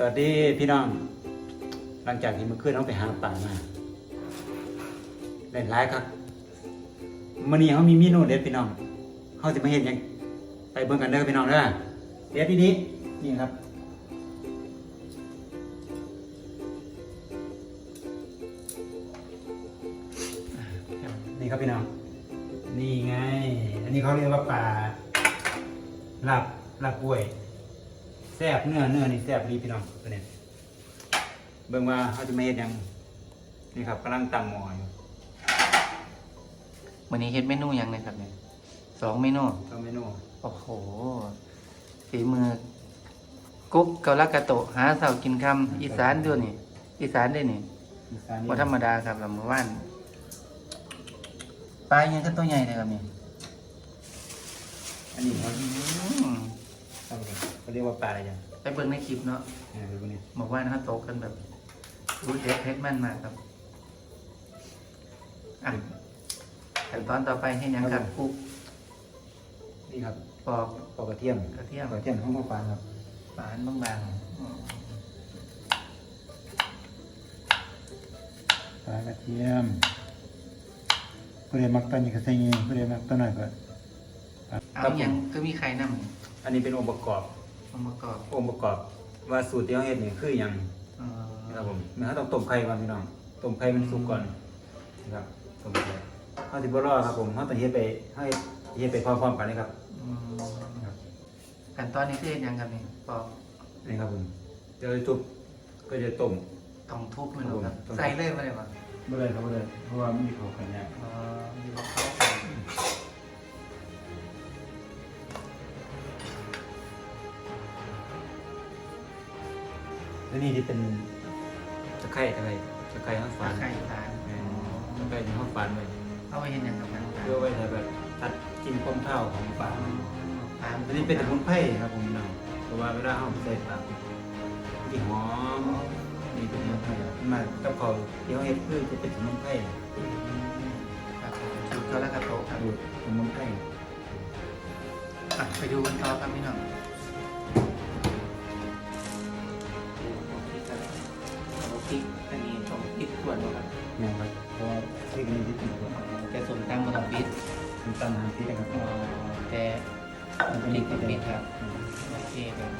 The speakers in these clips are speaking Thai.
สวัสดีพี่น้อง หลังจากที่เมื่อคืนเราไปหาป่ามาเล่นร้ายครับมื่อนี้เขามีเมนูเด็ดพี่น้องเขาจะมาเห็นยังไปเบิ่งกันเด้อพี่น้องเด้อเด็ดที่นี้นี่ครับนี่ครับพี่น้อง นี่ไง อันนี้เขาเรียกว่าปลาลาบลาบกล้วย แซ่บเนื้อเนื้อนี่แซ่บดีพี่น้องตัวนี้เบิ่งว่าเขาจะมาเฮ็ดหยังนี่ครับกำลังตั้งหม้ออยู่วันนี้เฮ็ดเมนูหยังนะครับเนี่ยสองเมนูก็เมนูโอ้โห ฝีมือ กุ๊กเกาลักกะโตะหาเสากินคำอีสานด้วยนี่ อีสานด้วยนี่อีสานนี่ว่าธรรมดาครับลำมือว่านปลายังก็ตัวใหญ่เลยครับนี่อันนี้เขาอืมเขาเรียกว่าปลาอะไรยังไปเบิ่งในคลิปเนาะอ่าดูนี่บอกว่าเขาโตกันแบบรู้เด็ดเผ็ดมันมากครับอะขั้นตอนต่อไปให้หยังครับกุ๊กนี่ครับปอกปอกกระเทียมกระเทียมกระเทียมข้าวปลาครับฝานบางๆอืมปลากระเทียมผู้ใดมักตอนนี้ก็ใส่เงี้ผู้ใดมักตอนหน่อยก็เอาอยังก็มีใครนำอันนี้เป็นองค์ประกอบ องค์ประกอบองค์ประกอบว่าสูตรที่เขาเฮ็ดนี่คือหยังเอ่อนะครับผมมันเขาต้องต้มไข่ก่อนพี่น้องต้มไข่มันสุกก่อนนะครับต้มไข่เขาสิบ่รอครับผมเขาต้องเฮ็ดไปให้เฮ็ดไปพร้อมๆกันเลยครับอืมนะครับขั้นตอนนี้คือเฮ็ดหยังครับนี่ปอกนี่ครับผมเดี๋ยวทุบก็จะต้ม ต้องทุบมันหรอครับ ครับผม ใส่เลยมาเลยมั้งไม่เลยครับไม่เลยเพราะว่ามันมีเขาขันเนี่ยอ๋อมีบอกเขา แล้วนี่ที่เป็นตะไคร้ตะไคร้ตะไคร้ข้างตะฝานไคร้ตาลแม่นตะไคร้ที่ข้างฝานไว้เอาไว้เห็นยังครับท่านเพื่อไว้ใช้แบบตัดกินความข้าวของปลาตามอันนี้เป็นสมุนไพรครับผมน้องเพราะว่าเวลาเราใส่ปลาที่หอมนี่เป็นสมุนไพรครับมากับเขาวที่เขาเฮ็ดคือจะเป็นสมุนไพรครับชุดก็แล้วกระโตะครับดูสมุนไพร อะไปดูกันต่อครับพี่น้อง มันตั้งน้ำที่นะครับอ๋อแต่พริกต้องพริกครับโอเคครับ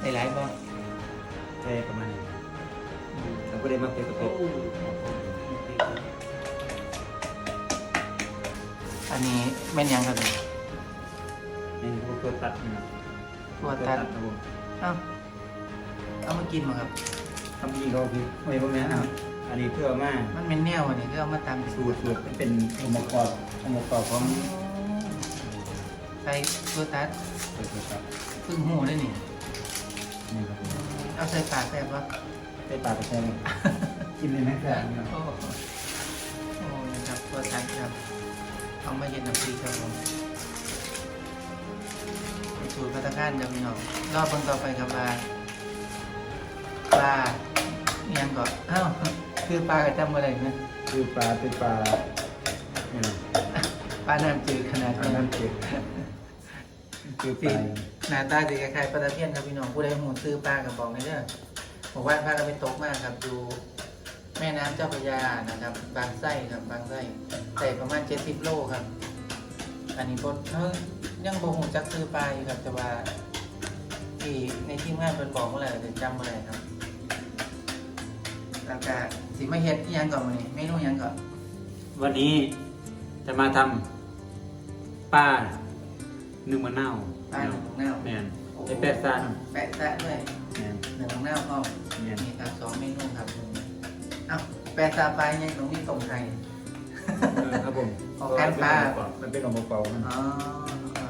ได้หลายบ่ใช่ประมาณนี้เราก็ได้มาเป็นกระปุกอันนี้แม่นยังครับเนี่ยนี่พวกตัวตัดนี่นะตัวตัดครับผมเอ้าเอามากินมาครับทำยิงเขาพี่ไม่พวกนี้นะครับ อันนี้เพื่อมามันเป็นแนวอันนี้คือเอามาตำสูตรสูตรมันเป็นองค์ประกอบองค์ประกอบของใส่ตัวตัดตัวตัวตัดพึ่งหูได้นี่ นี่ครับผมเอาใส่ปากแซ่บวะใส่ปลากระแทกกินเลยไหมแซ่บนี่ครับ โอ้โหโอ้ครับตัวตัดครับเอามาเย็นน้ำพริกครับผมสูตรพัตตาคารครับพี่น้องรอบเบิ่งต่อไปครับปลาปลาอิหยังก่อนเอ้า คือปลากระจำอะไรนะคือปลาเป็นปลาเนี่ยปลาน้ำจืดขนาดปลานี้น้ำจืดคือปสีลาหน้าตาสีคล้ายๆปลาตะเพียนครับพี่น้องผู้ใดหมูซื้อปลากระบอกนี่เด้อบอกว่าปลาก็ไปตกมากครับดูแม่น้ำเจ้าพระยานะครับ บางไส้ครับบางไส้ใส่ประมาณ70โลครับ อันนี้บดเฮ้ยยังบ่หูจักซื้อปลาอยู่ครับแต่ว่าที่ในทีมงานเพิ่นบอกเมื่อไหร่จะจำเมื่อไหร่ครับแล้วก็ สิมาเฮ็ดอีหยังก่อนมื้อนี้เมนูหยังก่อนวันนี้จะมาทำปลาหนึ่งมะนาวปลาหนึ่งของหน้าแมนไอ้แปดซานแปะแซะด้วยแมนหนึ่งของหน้าพ่อมแมนนี่ครับสองเมนูครับเอ้าแปลซาไปยังตรงนี้ตรงไทย เออครับผมออกการปลา มันเป็นองค์ประกอบมันอ๋อ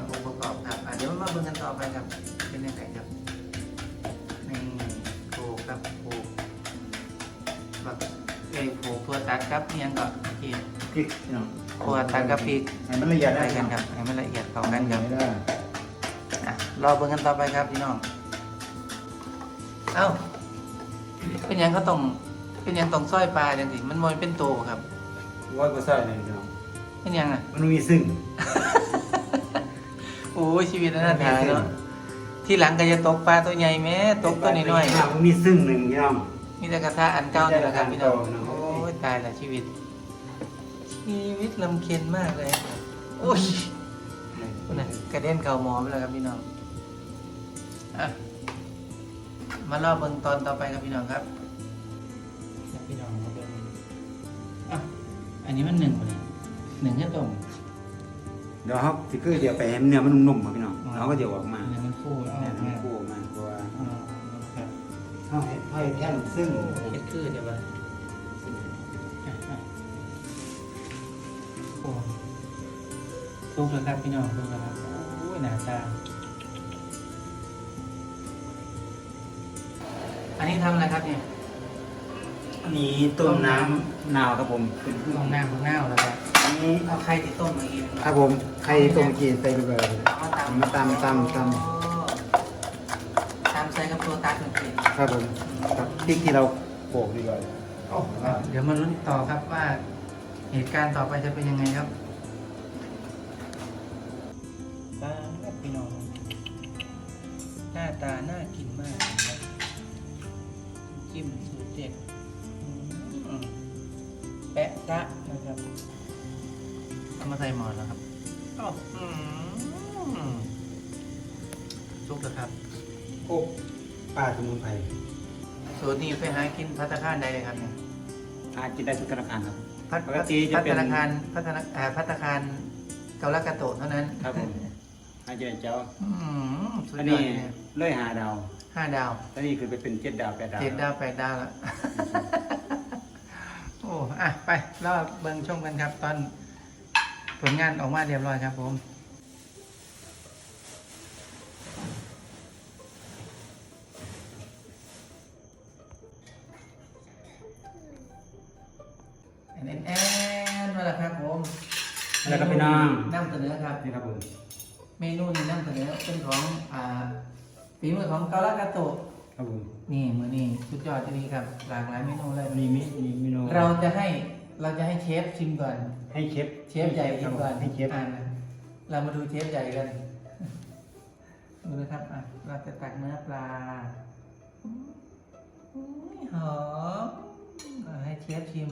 องค์ประกอบครับอะเดี๋ยวมาเบิ่งกันต่อไปครับ เป็นยังไงครับนี่โขกครับโขกแบบ เอ้ยโขกตัวตัดครับเนียงก่อนโอเคพริกพี่น้องตัวตัดกับพริกให้มันละเอียดใส่ได้กันครับให้มันละเอียดเข้ากันครับไม่ได้อะรอเบิ่งกันต่อไปครับพี่น้องเอ้าเป็นหยังเขาต้องเป็นหยังต้องซอยปลาจังสิมันมอยเป็นโตครับว่าก็ใส่เลยพี่น้องเป็นหยังอะมันมีซึ่งโอ้ยชีวิตนั้นน่าทานเนาะที่หลังก็จะตกปลาตัวใหญ่แม่ตกตัวน้อยครับมีซึ่งหนึ่งพี่น้องๆมีแต่กระทะอันเก่านี่แหละครับพี่น้องมีแต่กระทะอันเก่าเนอะโอ้ยตายละชีวิต ชีวิตลำเค็ญมากเลยโอ้ยคุณน่ะกระเด็นเข่าหมอไปแล้วครับพี่น้องอะมารอบเบิ่งตอนต่อไปครับพี่น้องครับพี่น้องมาเบิ่งอะอันนี้มันหนึ่งเลยหนึ่งแค่ตรงเดี๋ยวครับสิคือเดี๋ยวไปให้เนื้อมันนุ่มๆครับพี่น้องเราก็เดี๋ยวออกมาเนี่ยมันคู่เอาเนี่ยออกมัมานคู่ออกมาเพราะว่าอ่าครับเขาให้ให้แท่นซึ่งเฮ็ดคือเดี๋ยวว่า กแล้วครับพี่น้องทุกแล้วครับโอ้ยหนาตาอันนี้ทำอะไรครับเนี่ยอันนี้ต้มน้ำนาวครับผมเป็นต้มน้ำต้มน้ำแล้วครับอันนี้เอาไข่ที่ต้มมากินครับผมใครต้มกินใส่ไปเลย เอามาตำมาตำตำตตำใส่กับตัวตัดมันกินครับผมครับพริกที่เราโขลกดีกว่า เดี๋ยวมาลุ้นต่อครับว่า เหตุการณ์ต่อไปจะเป็นยังไงครับ หน้าตาน่ากินมากครับจิ้มสูตรเด็ดอืมแปะตะนะครับเอามาใส่หมอนแล้วครับอ้าวอืมซุปแล้วครับโอ้ปลาสมุนไพรสูตรนี้ไปหากินพัตตาคารใดเลยครับเนี่ยอาจกินได้ทุกธนาคารครับ พัตปกติจะพัตเป็นตาคารพัฒนาอ่าพัตตาคารเกาลักกะโตะเท่านั้นครับผมอาจจะเจ้า อืมสุดอันยอนี้ ดเลย เลื่อยหาดาวห้าดาวอันนี้คือไปเป็นเจ็ดดาวแปดดาวเจ็ดดาวแปดดาวแล้วโอ้อะไปรอบเบิ่งชมกันครับ ตอนผลงานออกมาเรียบร้อยครับผมแอนแอนแอนมาแล้วครับผมแล้วก็พี่น้อง นำเสนอครับ นี่ครับผม เมนูนี้นำเสนอเป็นของอ่า ฝีมือของเกาลักกาโตะครับผมนี่มือนี่สุดยอดจะดีครับหลากหลายเมนูเลยมีมิมีเมนูเราจะให้เราจะให้เชฟชิมก่อน ให้เชฟเชฟใหญ่ชิมก่อนให้เชฟอ่าเรามาดูเชฟใหญ่กันดูนะครับอะเราจะตักเนื้อปลาอุ๊ยหอมอะให้เชฟชิม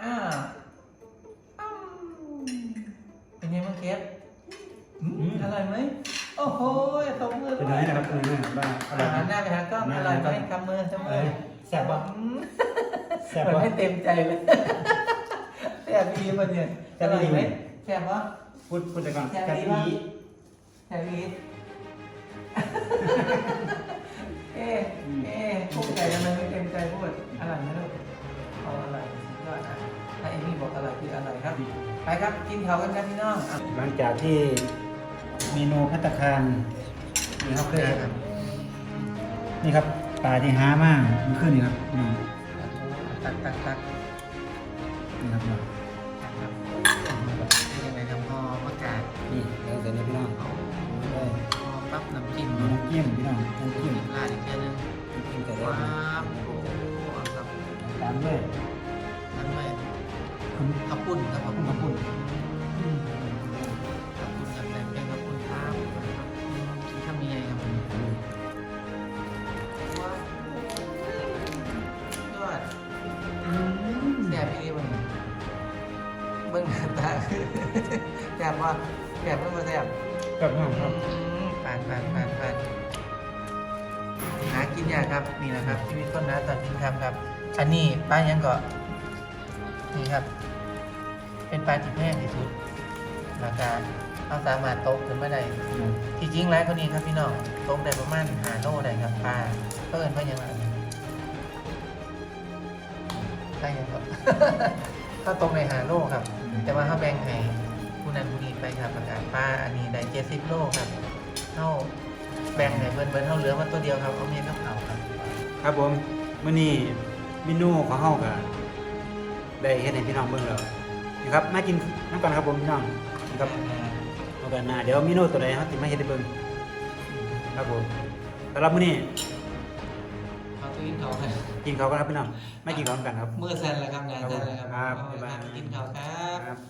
อ้าวอ้ำเป็นไงบ้างเชฟอืมอร่อยไหม โอ้โหตบมือเป็นด้ไงวยนะครับเป็นไงบ้างอร่อยหันหไหมน้าไปหากล้องอร่อยไหมกำมือจำมืเอ้อยแซ่บปะอืมแซ่บมันปะไม่เต็มใจเลยแซ่บดีมันเนี่ยแซ่บดี อร่อยไหมแซ่บปะพูดพูดแต่ก่อนแซ่บกะดีทิปะแซ่บดีเอ๊ะเอ๊ะพูดใจทำไมไม่เต็มใจพูดอร่อยไหมลูกเอาอร่อยสุดยอดอะถ้าเอมี่บอกอร่อยคืออร่อยครับ ไปครับกินเขากันครับพี่น้องอะ หลังจากที่ เมนูพัตตาคารนี่ครับคือนี่ครับปลาที่หามากมันขึ้นนี่ครับพี่น้องตักตักตักนี่ครับพี่น้องเป็นยังไงครับพอประกาศนี่แล้วเสร็จแล้วพี่น้องเอาเลยพอปั๊บน้ำจิ้มมีน้ำจิ้มพี่น้องน้ำจิ้มรา ว่าแซ่บเมื่อมาแซ่บกับน้องครับปานปานปานปานหากินยากครับนี่นะครับชีวิตคนหาตอนกินครับครับ อันนี้ป้ายังก็นี่ครับ เป็นปลาที่แพงที่สุดราคาเราสามารถโตกขึ้นมาได้ที่จริงแล้วคนนี้ครับพี่น้องโตกได้ประมาณหาโลได้ครับปลาเพิ่นเพิ่นยังไงใช่ครับก็ตรงในหาโลครับ แต่ว่าเขาแบ่งให้ ผู้นั้นผู้นี้ไปครับประกาศป้าอันนี้ได้เจ็ดสิบโลครับเข้าแบ่งให้เบิ้นเบิ้นเข้าเหลือมาตัวเดียวครับเอาเมียกับเขาครับครับผมมื้อนี้เมนูของเฮาก็ได้เฮ็ดให้พี่น้องเบิ่งแล้วนะครับมากินน้ำกันครับผมพี่น้องนะครับเอากันหน้าเดี๋ยวเมนูตัวใดเฮาสิมาเฮ็ดให้เบิ่งครับผมสำหรับมื้อนี้เอาตัวกินเขาครับกินข้าวกันครับพี่น้องไม่กินข้าวกันครับ มือแซนแล้วครับงานแซนแล้วครับครับเอาบ๊ายบายครับกินเขาครับครับ